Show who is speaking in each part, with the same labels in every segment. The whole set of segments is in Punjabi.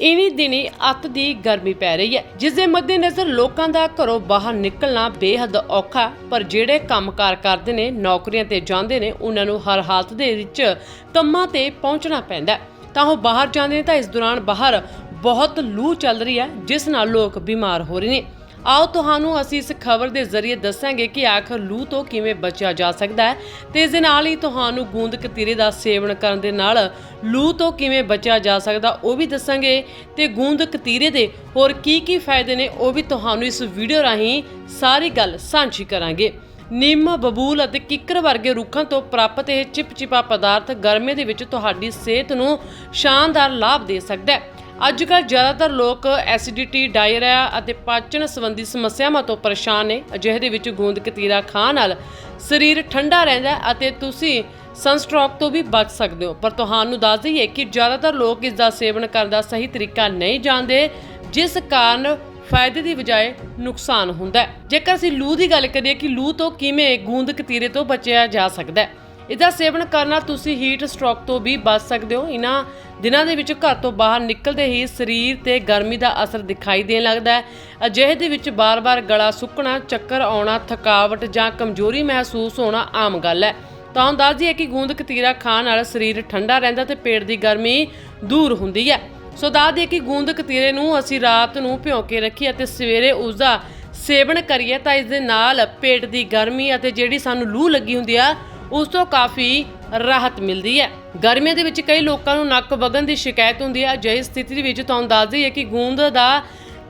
Speaker 1: ਇਵੇਂ ਦਿਨੀ ਅੱਤ ਦੀ ਗਰਮੀ ਪੈ ਰਹੀ ਹੈ, ਜਿਸ ਦੇ ਮੱਦੇਨਜ਼ਰ ਲੋਕਾਂ ਦਾ ਘਰੋਂ ਬਾਹਰ ਨਿਕਲਣਾ ਬੇਹੱਦ ਔਖਾ ਪਰ ਜਿਹੜੇ ਕੰਮਕਾਰ ਕਰਦੇ ਨੇ, ਨੌਕਰੀਆਂ ਤੇ ਜਾਂਦੇ ਨੇ, ਉਹਨਾਂ ਨੂੰ ਹਰ ਹਾਲਤ ਦੇ ਵਿੱਚ ਕੰਮਾਂ ਤੇ ਪਹੁੰਚਣਾ ਪੈਂਦਾ ਤਾਂ ਉਹ ਬਾਹਰ ਜਾਂਦੇ ਨੇ ਤਾਂ ਇਸ ਦੌਰਾਨ ਬਾਹਰ ਬਹੁਤ ਲੂ ਚੱਲ ਰਹੀ ਹੈ, ਜਿਸ ਨਾਲ ਲੋਕ ਬਿਮਾਰ ਹੋ ਰਹੇ ਨੇ। ਆਓ ਤੁਹਾਨੂੰ ਅਸੀਂ ਇਸ ਖਬਰ ਦੇ ਜ਼ਰੀਏ ਦੱਸਾਂਗੇ ਕਿ ਆਖਰ ਲੂ ਤੋਂ ਕਿਵੇਂ ਬਚਿਆ ਜਾ ਸਕਦਾ ਹੈ ਤੇ ਇਸ ਦੇ ਨਾਲ ਹੀ ਤੁਹਾਨੂੰ ਗੂੰਦ ਕਤੀਰੇ ਦਾ ਸੇਵਨ ਕਰਨ ਦੇ ਨਾਲ ਲੂ ਤੋਂ ਕਿਵੇਂ ਬਚਿਆ ਜਾ ਸਕਦਾ ਉਹ ਵੀ ਦੱਸਾਂਗੇ ਤੇ ਗੂੰਦ ਕਤੀਰੇ ਦੇ ਹੋਰ ਕੀ ਕੀ ਫਾਇਦੇ ਨੇ ਉਹ ਵੀ ਤੁਹਾਨੂੰ ਇਸ ਵੀਡੀਓ ਰਾਹੀਂ ਸਾਰੀ ਗੱਲ ਸਾਂਝੀ ਕਰਾਂਗੇ। ਨਿੰਮ, ਬਬੂਲ ਅਤੇ ਕਿੱਕਰ ਵਰਗੇ ਰੁੱਖਾਂ ਤੋਂ ਪ੍ਰਾਪਤ ਇਹ ਚਿਪਚਿਪਾ ਪਦਾਰਥ ਗਰਮੀ ਦੇ ਵਿੱਚ ਤੁਹਾਡੀ ਸਿਹਤ ਨੂੰ ਸ਼ਾਨਦਾਰ ਲਾਭ ਦੇ ਸਕਦਾ ਹੈ। ਅੱਜ ਕੱਲ੍ਹ ਜ਼ਿਆਦਾਤਰ ਲੋਕ ਐਸਿਡਿਟੀ, ਡਾਇਰਿਆ ਅਤੇ ਪਾਚਨ ਸੰਬੰਧੀ ਸਮੱਸਿਆਵਾਂ ਤੋਂ ਪਰੇਸ਼ਾਨ ਨੇ। ਅਜਿਹੇ ਦੇ ਵਿੱਚ ਗੂੰਦ, ਕਤੀਰਾ ਖਾਣ ਨਾਲ ਸਰੀਰ ਠੰਡਾ ਰਹਿੰਦਾ ਅਤੇ ਤੁਸੀਂ ਸਨਸਟ੍ਰੋਕ ਤੋਂ ਵੀ ਬਚ ਸਕਦੇ ਹੋ। ਪਰ ਤੁਹਾਨੂੰ ਦੱਸ ਦਈਏ ਕਿ ਜ਼ਿਆਦਾਤਰ ਲੋਕ ਇਸ ਦਾ ਸੇਵਨ ਕਰਨ ਦਾ ਸਹੀ ਤਰੀਕਾ ਨਹੀਂ ਜਾਣਦੇ, ਜਿਸ ਕਾਰਨ ਫਾਇਦੇ ਦੀ ਬਜਾਏ ਨੁਕਸਾਨ ਹੁੰਦਾ ਹੈ। ਜੇਕਰ ਅਸੀਂ ਲੂ ਦੀ ਗੱਲ ਕਰੀਏ ਕਿ ਲੂ ਤੋਂ ਕਿਵੇਂ ਗੂੰਦ, ਕਤੀਰੇ ਤੋਂ ਬਚਿਆ ਜਾ ਸਕਦਾ ਹੈ ਇਹਦਾ ਸੇਵਨ ਕਰਨਾ ਤੁਸੀਂ ਹੀਟ ਸਟ੍ਰੋਕ ਤੋਂ ਵੀ ਬਚ ਸਕਦੇ ਹੋ। ਇਹਨਾਂ ਦਿਨਾਂ ਦੇ ਵਿੱਚ ਘਰ ਤੋਂ ਬਾਹਰ ਨਿਕਲਦੇ ਹੀ ਸਰੀਰ ਤੇ ਗਰਮੀ ਦਾ ਅਸਰ ਦਿਖਾਈ ਦੇਣ ਲੱਗਦਾ ਹੈ। ਅਜਿਹੇ ਦੇ ਵਿੱਚ ਬਾਰ-ਬਾਰ ਗਲਾ ਸੁੱਕਣਾ, ਚੱਕਰ ਆਉਣਾ, ਥਕਾਵਟ ਜਾਂ ਕਮਜ਼ੋਰੀ ਮਹਿਸੂਸ ਹੋਣਾ ਆਮ ਗੱਲ ਹੈ। ਤਾਂ ਹੁਣ ਦੱਸ ਦਈਏ ਕਿ ਗੂੰਦ ਕਤੀਰਾ ਖਾਣ ਨਾਲ ਸਰੀਰ ਠੰਡਾ ਰਹਿੰਦਾ ਤੇ ਪੇਟ ਦੀ ਗਰਮੀ ਦੂਰ ਹੁੰਦੀ ਹੈ। ਸੋ ਦੱਸ ਦਈਏ ਕਿ ਗੂੰਦ ਕਤੀਰੇ ਨੂੰ ਅਸੀਂ ਰਾਤ ਨੂੰ ਭਿਓ ਕੇ ਰੱਖੀਏ ਅਤੇ ਸਵੇਰੇ ਉਸ ਦਾ ਸੇਵਨ ਕਰੀਏ ਤਾਂ ਇਸ ਦੇ ਨਾਲ ਪੇਟ ਦੀ ਗਰਮੀ ਅਤੇ ਜਿਹੜੀ ਸਾਨੂੰ ਲੂ ਲੱਗੀ ਹੁੰਦੀ ਆ ਉਸ ਤੋਂ ਕਾਫੀ ਰਾਹਤ ਮਿਲਦੀ ਹੈ। ਗਰਮੀਆਂ ਦੇ ਵਿੱਚ ਕਈ ਲੋਕਾਂ ਨੂੰ ਨੱਕ ਵਗਣ ਦੀ ਸ਼ਿਕਾਇਤ ਹੁੰਦੀ ਹੈ। ਅਜਿਹੀ ਸਥਿਤੀ ਦੇ ਵਿੱਚ ਤੁਹਾਨੂੰ ਦੱਸ ਦਈਏ ਕਿ ਗੂੰਦ ਦਾ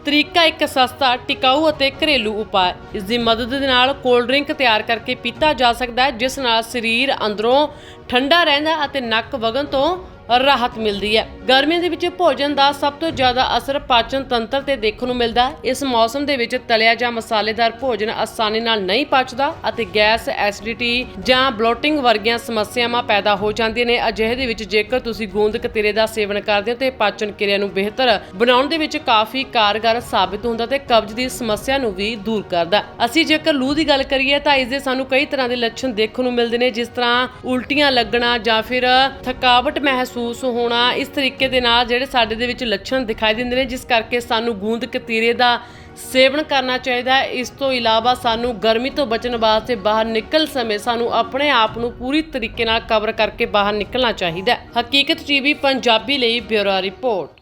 Speaker 1: ਤਰੀਕਾ ਇੱਕ ਸਸਤਾ, ਟਿਕਾਊ ਅਤੇ ਘਰੇਲੂ ਉਪਾਅ ਇਸ ਦੀ ਮਦਦ ਦੇ ਨਾਲ ਕੋਲਡ ਡਰਿੰਕ ਤਿਆਰ ਕਰਕੇ ਪੀਤਾ ਜਾ ਸਕਦਾ ਹੈ, ਜਿਸ ਨਾਲ ਸਰੀਰ ਅੰਦਰੋਂ ਠੰਡਾ ਰਹਿੰਦਾ ਅਤੇ ਨੱਕ ਵਗਣ ਤੋਂ ਰਾਹਤ ਮਿਲਦੀ ਹੈ। ਗਰਮੀਆਂ ਦੇ ਵਿੱਚ ਭੋਜਨ ਦਾ ਸਭ ਤੋਂ ਜ਼ਿਆਦਾ ਅਸਰ ਪਾਚਨ ਤੰਤਰ ਤੇ ਦੇਖਣ ਨੂੰ ਮਿਲਦਾ ਹੈ। ਇਸ ਮੌਸਮ ਦੇ ਵਿੱਚ ਤਲਿਆ ਜਾਂ ਮਸਾਲੇਦਾਰ ਭੋਜਨ ਆਸਾਨੀ ਨਾਲ ਨਹੀਂ ਪਚਦਾ ਅਤੇ ਗੈਸ, ਐਸਿਡਿਟੀ ਜਾਂ ਬਲੋਟਿੰਗ ਵਰਗੀਆਂ ਸਮੱਸਿਆਵਾਂ ਪੈਦਾ ਹੋ ਜਾਂਦੀਆਂ ਨੇ। ਅਜਿਹੇ ਦੇ ਵਿੱਚ ਜੇਕਰ ਤੁਸੀਂ ਗੂੰਦ ਕਤੀਰੇ ਦਾ ਸੇਵਨ ਕਰਦੇ ਹੋ ਤੇ ਪਾਚਨ ਕਿਰਿਆ ਨੂੰ ਬਿਹਤਰ ਬਣਾਉਣ ਦੇ ਵਿੱਚ ਕਾਫੀ ਕਾਰਗਰ ਸਾਬਿਤ ਹੁੰਦਾ ਤੇ ਕਬਜ਼ ਦੀ ਸਮੱਸਿਆ ਨੂੰ ਵੀ ਦੂਰ ਕਰਦਾ ਅਸੀਂ ਜੇਕਰ ਲੂ ਦੀ ਗੱਲ ਕਰੀਏ ਤਾਂ ਇਸ ਦੇ ਸਾਨੂੰ ਕਈ ਤਰ੍ਹਾਂ ਦੇ ਲੱਛਣ ਦੇਖਣ ਨੂੰ ਮਿਲਦੇ ਨੇ, ਜਿਸ ਤਰ੍ਹਾਂ ਉਲਟੀਆਂ ਲੱਗਣਾ ਜਾਂ ਫਿਰ ਥਕਾਵਟ ਮਹਿਸੂਸ ਮਹਿਸੂਸ ਹੋਣਾ, ਇਸ ਤਰੀਕੇ ਦੇ ਨਾਲ ਜਿਹੜੇ ਸਾਡੇ ਦੇ ਵਿੱਚ ਲੱਛਣ ਦਿਖਾਈ ਦਿੰਦੇ ਨੇ, ਜਿਸ ਕਰਕੇ ਸਾਨੂੰ ਗੂੰਦ ਕਤੀਰੇ ਦਾ ਸੇਵਨ ਕਰਨਾ ਚਾਹੀਦਾ ਹੈ। ਇਸ ਤੋਂ ਇਲਾਵਾ ਸਾਨੂੰ ਗਰਮੀ ਤੋਂ ਬਚਣ ਵਾਸਤੇ ਬਾਹਰ ਨਿਕਲ ਸਮੇਂ ਸਾਨੂੰ ਆਪਣੇ ਆਪ ਨੂੰ ਪੂਰੀ ਤਰੀਕੇ ਨਾਲ ਕਵਰ ਕਰਕੇ ਬਾਹਰ ਨਿਕਲਣਾ ਚਾਹੀਦਾ ਹੈ। ਹਕੀਕਤ ਟੀਵੀ, ਪੰਜਾਬੀ ਲਈ ਬਿਊਰੋ ਰਿਪੋਰਟ।